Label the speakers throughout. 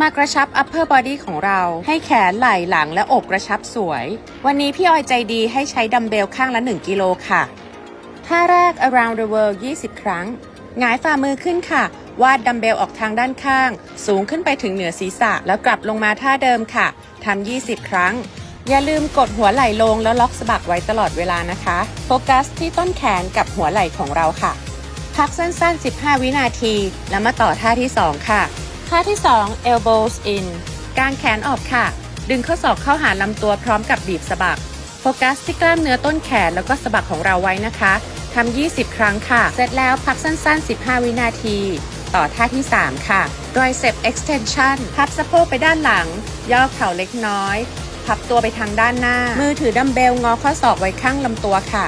Speaker 1: มากระชับ upper body ของเรา ให้แขนไหล่หลังและอกกระชับสวย วันนี้พี่ออยใจดีให้ใช้ดัมเบลข้างละ 1 กิโลค่ะ ท่าแรก around the world 20 ครั้ง หงายฝ่ามือขึ้นค่ะ วาดดัมเบลออกทางด้านข้าง สูงขึ้นไปถึงเหนือศีรษะ แล้วกลับลงมาท่าเดิมค่ะทำ20 ครั้ง อย่าลืมกดหัวไหล่ลงแล้วล็อกสะบักไว้ตลอดเวลานะคะ โฟกัสที่ต้นแขนกับหัวไหล่ของเราค่ะ พักสั้นๆ 15 วินาที แล้วมาต่อท่าที่ 2 ค่ะ ท่าที่ 2 elbows in กางแขนออกค่ะ ดึงข้อศอกเข้าหาลำตัวพร้อมกับบีบสะบัก โฟกัสที่กล้ามเนื้อต้นแขนแล้วก็สะบักของเราไว้นะคะทำ 20 ครั้งค่ะ เสร็จแล้วพักสั้น ๆ 15 วินาที ต่อท่าที่ 3 ค่ะ tricep extension พับสะโพกไปด้านหลัง ย่อเข่าเล็กน้อย พับตัวไปทางด้านหน้า มือถือดัมเบลงอข้อศอกไว้ข้างลำตัวค่ะ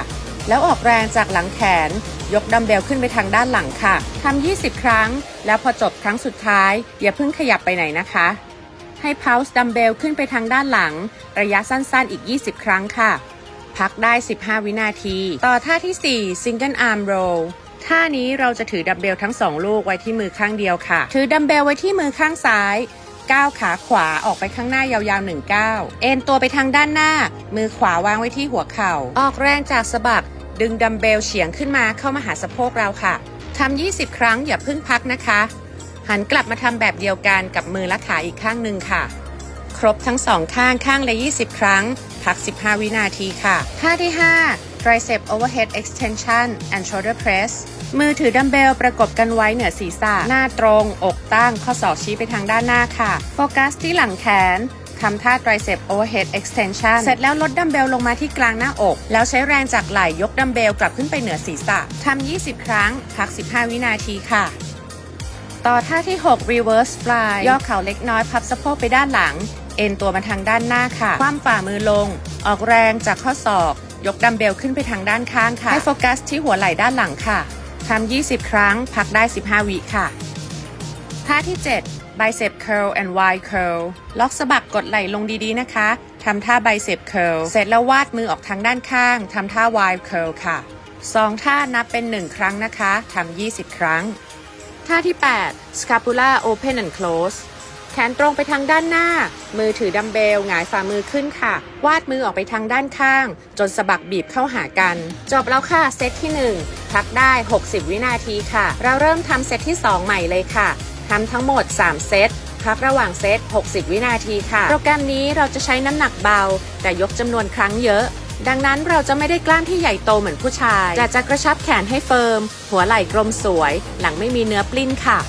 Speaker 1: แล้วออกแรงจากหลังแขน ยกดัมเบลขึ้นไปทางด้านหลังค่ะทำ20 ครั้ง แล้วพอจบครั้งสุดท้าย อย่าเพิ่งขยับไปไหนนะคะ ให้พาส์ดัมเบลขึ้นไปทางด้านหลัง ระยะสั้นๆอีก 20 ครั้งค่ะ พักได้ 15 วินาที ต่อท่าที่ 4 single arm roll ท่านี้เราจะถือดัมเบลทั้ง2ลูกไว้ที่มือข้างเดียวค่ะ ถือดัมเบลไว้ที่มือข้างซ้ายก้าวขาขวาออกไปข้างหน้ายาวๆ1ก้าว เอ็นตัวไปทางด้านหน้า มือขวาวางไว้ที่หัวเข่า ออกแรงจากสะบัก ดึงดัมเบลเฉียงขึ้นมาเข้ามาหาสะโพกเราค่ะทำ20 ครั้งอย่าเพิ่งพักนะคะ หันกลับมาทำแบบเดียวกันกับมือและขาอีกข้างหนึ่งค่ะ ครบทั้งสองข้างข้างละ 20 ครั้ง พัก 15 วินาทีค่ะ ท่าที่ 5 tricep overhead extension and shoulder press มือถือดัมเบลประกบกันไว้เหนือศีรษะ หน้าตรง อกตั้ง ข้อศอกชี้ไปทางด้านหน้าค่ะ โฟกัสที่หลังแขน ทำท่า tricep overhead extension เสร็จแล้วลดดัมเบลลงมาที่กลางหน้าอก แล้วใช้แรงจากไหล่ยกดัมเบลกลับขึ้นไปเหนือศีรษะทำ 20 ครั้ง พัก 15 วินาทีค่ะต่อท่าที่ 6 reverse fly ย่อเข่าเล็กน้อยพับสะโพกไปด้านหลัง เอ็นตัวมาทางด้านหน้าค่ะ คว่ำฝ่ามือลง ออกแรงจากข้อศอก ยกดัมเบลขึ้นไปทางด้านข้างค่ะ ให้โฟกัสที่หัวไหล่ด้านหลังค่ะ ทำ 20 ครั้ง พักได้ 15 วิค่ะ ท่าที่ 7 bicep curl and wide curl ล็อกสะบักกดไหล่ลงดีๆนะคะทำท่า bicep curl เสร็จแล้ววาดมือออกทางด้านข้างทำท่า wide curl ค่ะสองท่านับเป็น 1 ครั้งนะคะทำ20 ครั้ง ท่าที่ 8 scapula open and close แขนตรงไปทางด้านหน้า มือถือดัมเบลหงายฝ่ามือขึ้นค่ะ วาดมือออกไปทางด้านข้าง จนสะบักบีบเข้าหากัน จบแล้วค่ะ เซตที่ 1 พักได้ 60 วินาทีค่ะ เราเริ่มทำเซตที่ 2 ใหม่เลยค่ะ ทำทั้งหมด 3 เซต พักระหว่างเซต 60 วินาทีค่ะ โปรแกรมนี้เราจะใช้น้ำหนักเบา แต่ยกจำนวนครั้งเยอะ ดังนั้นเราจะไม่ได้กล้ามที่ใหญ่โตเหมือนผู้ชายแต่จะกระชับแขนให้เฟิร์ม หัวไหล่กลมสวย หลังไม่มีเนื้อปลิ้นค่ะ